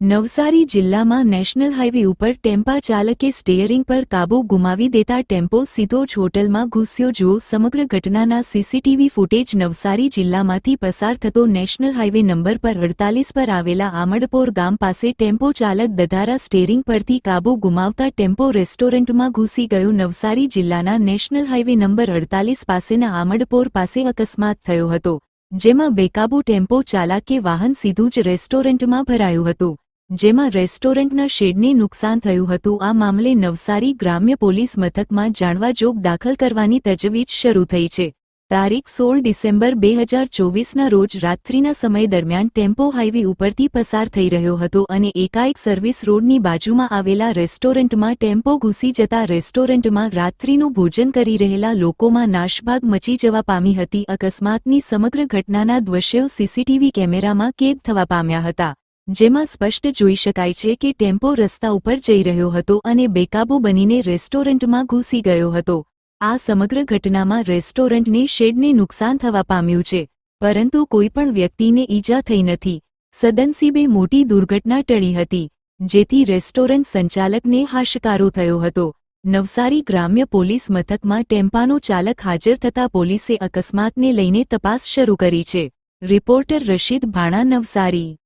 નવસારી જિલ્લામાં national highway ઉપર ટેમ્પા ચાલકે સ્ટેયરિંગ પર કાબુ ગુમાવી દેતા ટેમ્પો સીધો જ હોટલમાં ઘૂસ્યો જુઓ. સમગ્ર ઘટનાના સીસીટીવી ફૂટેજ નવસારી જિલ્લામાંથી પસાર થતો નેશનલ હાઇવે નંબર પર અડતાલીસ પર આવેલા આમડપોર ગામ પાસે ટેમ્પો ચાલક દધારા સ્ટેરિંગ પરથી કાબુ ગુમાવતા ટેમ્પો રેસ્ટોરન્ટમાં ઘૂસી ગયો. નવસારી જિલ્લાના નેશનલ હાઇવે નંબર અડતાલીસ પાસેના આમડપોર પાસે અકસ્માત થયો હતો, જેમાં બેકાબુ ટેમ્પો ચાલકે વાહન સીધું જ રેસ્ટોરન્ટમાં ભરાયું હતું. જેમાં રેસ્ટોરન્ટના શેડને નુકસાન થયું હતું. આ મામલે નવસારી ગ્રામ્ય પોલીસ મથકમાં જાણવાજોગ દાખલ કરવાની તજવીજ શરૂ થઈ છે. તારીખ સોળ ડિસેમ્બર બે હજાર ચોવીસના રોજ રાત્રિના સમય દરમિયાન ટેમ્પો હાઇવે ઉપરથી પસાર થઈ રહ્યો હતો અને એકાએક સર્વિસ રોડની બાજુમાં આવેલા રેસ્ટોરન્ટમાં ટેમ્પો ઘૂસી જતા રેસ્ટોરન્ટમાં રાત્રિનું ભોજન કરી રહેલા લોકોમાં નાશભાગ મચી જવા પામી હતી. અકસ્માતની સમગ્ર ઘટનાના દ્રશ્યો સીસીટીવી કેમેરામાં કેદ થવા પામ્યા હતા. જેમાં સ્પષ્ટ જોઈ શકાય છે કે ટેમ્પો રસ્તા ઉપર જઈ રહ્યો હતો અને બેકાબુ બનીને રેસ્ટોરન્ટમાં ઘૂસી ગયો હતો. આ સમગ્ર ઘટનામાં રેસ્ટોરન્ટને શેડને નુકસાન થવા પામ્યું છે, પરંતુ કોઈપણ વ્યક્તિને ઈજા થઈ નથી. સદનસીબે મોટી દુર્ઘટના ટળી હતી, જેથી રેસ્ટોરન્ટ સંચાલકને હાશકારો થયો હતો. નવસારી ગ્રામ્ય પોલીસ મથકમાં ટેમ્પાનો ચાલક હાજર થતા પોલીસે અકસ્માતને લઈને તપાસ શરૂ કરી છે. રિપોર્ટર રશીદ ભાણા, નવસારી.